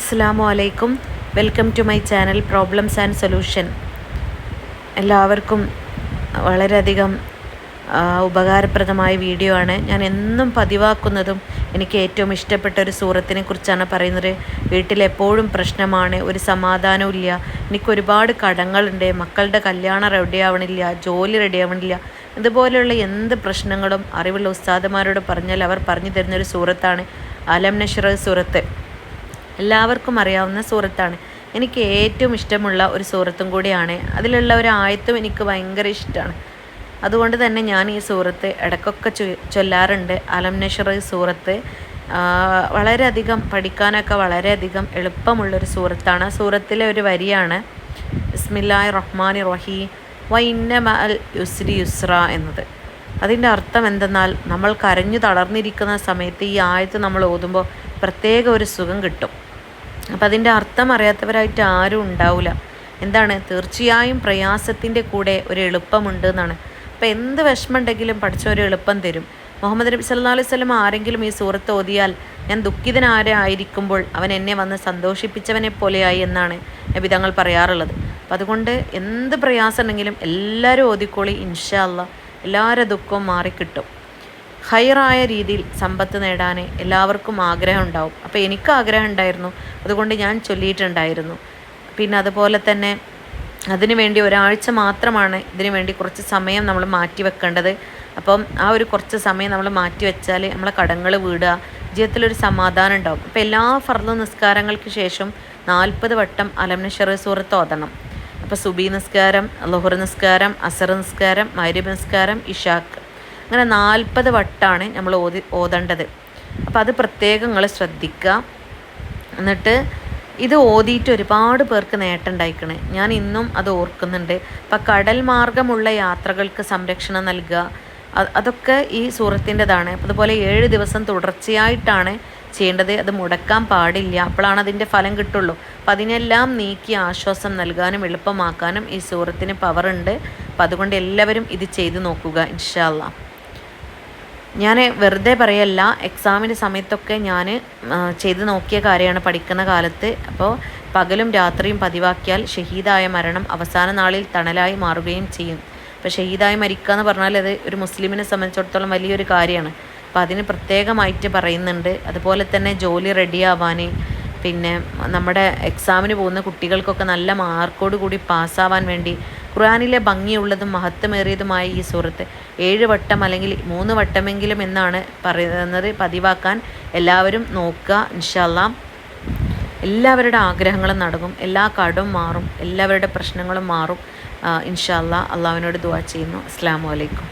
അസ്സാമു അലൈക്കും. Welcome to my channel problems and solution. എല്ലാവർക്കും വളരെയധികം ഉപകാരപ്രദമായ വീഡിയോ ആണ്. ഞാൻ എന്നും പതിവാക്കുന്നതും എനിക്ക് ഏറ്റവും ഇഷ്ടപ്പെട്ട ഒരു സൂറത്തിനെ കുറിച്ചാണ് പറയുന്നത്. വീട്ടിലെപ്പോഴും പ്രശ്നമാണ് ഒരു സമാധാനവും ഇല്ല. എനിക്ക് ഒരുപാട് കടങ്ങളുണ്ട്. മക്കളുടെ കല്യാണം റെഡിയാവണില്ല ജോലി റെഡിയാവണില്ല ഇതുപോലെയുള്ള എന്ത് പ്രശ്നങ്ങളും അറിവുള്ള ഉസ്താദമാരോട് പറഞ്ഞാൽ അവർ പറഞ്ഞു തരുന്നൊരു സൂറത്താണ്. അലം നഷറ സൂറത്ത്. എല്ലാവർക്കും അറിയാവുന്ന സൂറത്താണ് എനിക്ക് ഏറ്റവും ഇഷ്ടമുള്ള ഒരു സൂറത്തും കൂടിയാണ്. അതിലുള്ള ഒരു ആയത്തും എനിക്ക് ഭയങ്കര ഇഷ്ടമാണ് അതുകൊണ്ട് തന്നെ ഞാൻ ഈ സൂറത്ത് ഇടയ്ക്കൊക്കെ ചൊല്ലാറുണ്ട്. അലം നഷർ സൂറത്ത് വളരെയധികം പഠിക്കാനൊക്കെ വളരെയധികം എളുപ്പമുള്ളൊരു സൂറത്താണ് സൂറത്തിലെ ഒരു വരിയാണ് ബിസ്മില്ലാഹി റഹ്മാൻ റഹി വൈന്ന മൽ യുസ്രി യുസ്ര എന്നത്. അതിന്റെ അർത്ഥം എന്തെന്നാൽ നമ്മൾ കരഞ്ഞു തളർന്നിരിക്കുന്ന സമയത്ത് ഈ ആയത്ത് നമ്മൾ ഓതുമ്പോൾ പ്രത്യേക ഒരു സുഖം കിട്ടും. അപ്പം അതിന്റെ അർത്ഥം അറിയാത്തവരായിട്ട് ആരും ഉണ്ടാവില്ല എന്താണ്? തീർച്ചയായും പ്രയാസത്തിന്റെ കൂടെ ഒരു എളുപ്പമുണ്ട് എന്നാണ്. അപ്പം എന്ത് വിഷമമുണ്ടെങ്കിലും പഠിച്ച ഒരു എളുപ്പം തരും. മുഹമ്മദ് നബി സല്ലാ അലൈഹി സ്വലം ആരെങ്കിലും ഈ സൂറത്ത് ഓതിയാൽ ഞാൻ ദുഃഖിതനാരെ ആയിരിക്കുമ്പോൾ അവൻ എന്നെ വന്ന് സന്തോഷിപ്പിച്ചവനെ പോലെയായി എന്നാണ് നബി തങ്ങൾ പറയാറുള്ളത്. അപ്പം അതുകൊണ്ട് എന്ത് പ്രയാസം ഉണ്ടെങ്കിലും എല്ലാവരും ഓതിക്കോളി ഇൻഷാല്ല എല്ലാവരുടെ ദുഃഖവും മാറിക്കിട്ടും. ഹൈറായ രീതിയിൽ സമ്പത്ത് നേടാൻ എല്ലാവർക്കും ആഗ്രഹം ഉണ്ടാവും അപ്പോൾ എനിക്ക് ആഗ്രഹം ഉണ്ടായിരുന്നു അതുകൊണ്ട് ഞാൻ ചൊല്ലിയിട്ടുണ്ടായിരുന്നു. പിന്നെ അതുപോലെ തന്നെ അതിനു വേണ്ടി ഒരാഴ്ച മാത്രമാണ് ഇതിനു വേണ്ടി കുറച്ച് സമയം നമ്മൾ മാറ്റി വെക്കേണ്ടത്. അപ്പം ആ ഒരു കുറച്ച് സമയം നമ്മൾ മാറ്റി വെച്ചാൽ നമ്മളെ കടങ്ങൾ വീടുക ജീവിതത്തിലൊരു സമാധാനം ഉണ്ടാവും. അപ്പോൾ എല്ലാ ഫർദ് നിസ്കാരങ്ങൾക്ക് ശേഷം നാൽപ്പത് വട്ടം അലംനഷർ സൂറത്ത് ഓതണം. അപ്പോൾ സുബി നിസ്കാരം ലഹുർ നിസ്കാരം അസർ നിസ്കാരം മൈരബ് നിസ്കാരം ഇഷാക്ക് അങ്ങനെ നാൽപ്പത് വട്ടാണ് നമ്മൾ ഓതി ഓതേണ്ടത്. അപ്പോൾ അത് പ്രത്യേകം നിങ്ങൾ ശ്രദ്ധിക്കുക. എന്നിട്ട് ഇത് ഓതിയിട്ട് ഒരുപാട് പേർക്ക് നേട്ടം ഉണ്ടായിക്കണേ. ഞാൻ ഇന്നും അത് ഓർക്കുന്നുണ്ട്. അപ്പം കടൽ മാർഗമുള്ള യാത്രകൾക്ക് സംരക്ഷണം നൽകുക. അതൊക്കെ ഈ സൂറത്തിന്റെതാണ്. അതുപോലെ ഏഴ് ദിവസം തുടർച്ചയായിട്ടാണ് ചെയ്യേണ്ടത്. അത് മുടക്കാൻ പാടില്ല. അപ്പോഴാണ് അതിന്റെ ഫലം കിട്ടുള്ളൂ. അപ്പം അതിനെല്ലാം നീക്കി ആശ്വാസം നൽകാനും എളുപ്പമാക്കാനും ഈ സൂറത്തിന് പവറുണ്ട് അപ്പം അതുകൊണ്ട് എല്ലാവരും ഇത് ചെയ്തു നോക്കുക ഇൻഷാല്ലാ ഞാൻ വെറുതെ പറയല്ല എക്സാമിന്റെ സമയത്തൊക്കെ ഞാൻ ചെയ്ത് നോക്കിയ കാര്യമാണ് പഠിക്കുന്ന കാലത്ത്. അപ്പോൾ പകലും രാത്രിയും പതിവാക്കിയാൽ ഷഹീദായ മരണം അവസാന നാളിൽ തണലായി മാറുകയും ചെയ്യും. അപ്പോൾ ഷഹീദായി മരിക്കുക എന്ന് പറഞ്ഞാൽ അത് ഒരു മുസ്ലിമിനെ സംബന്ധിച്ചിടത്തോളം വലിയൊരു കാര്യമാണ്. അപ്പോൾ അതിന് പ്രത്യേകമായിട്ട് പറയുന്നുണ്ട്. അതുപോലെ തന്നെ ജോലി റെഡിയാവാൻ പിന്നെ നമ്മുടെ എക്സാമിന് പോകുന്ന കുട്ടികൾക്കൊക്കെ നല്ല മാർക്കോട് കൂടി പാസ്സാവാൻ വേണ്ടി ഖുർആനിലെ ഭംഗിയുള്ളതും മഹത്വമേറിയതുമായ ഈ സൂറത്ത് ഏഴ് വട്ടം അല്ലെങ്കിൽ മൂന്ന് വട്ടമെങ്കിലും എന്നാണ് പറയുന്നത് പതിവാക്കാൻ എല്ലാവരും നോക്കുക ഇൻഷാല്ലാം എല്ലാവരുടെ ആഗ്രഹങ്ങളും നടക്കും എല്ലാ കടവും മാറും എല്ലാവരുടെ പ്രശ്നങ്ങളും മാറും. ഇൻഷാല്ലാ അള്ളാഹുവിനോട് ദുവാ ചെയ്യുന്നു. അസ്സാം വലൈക്കും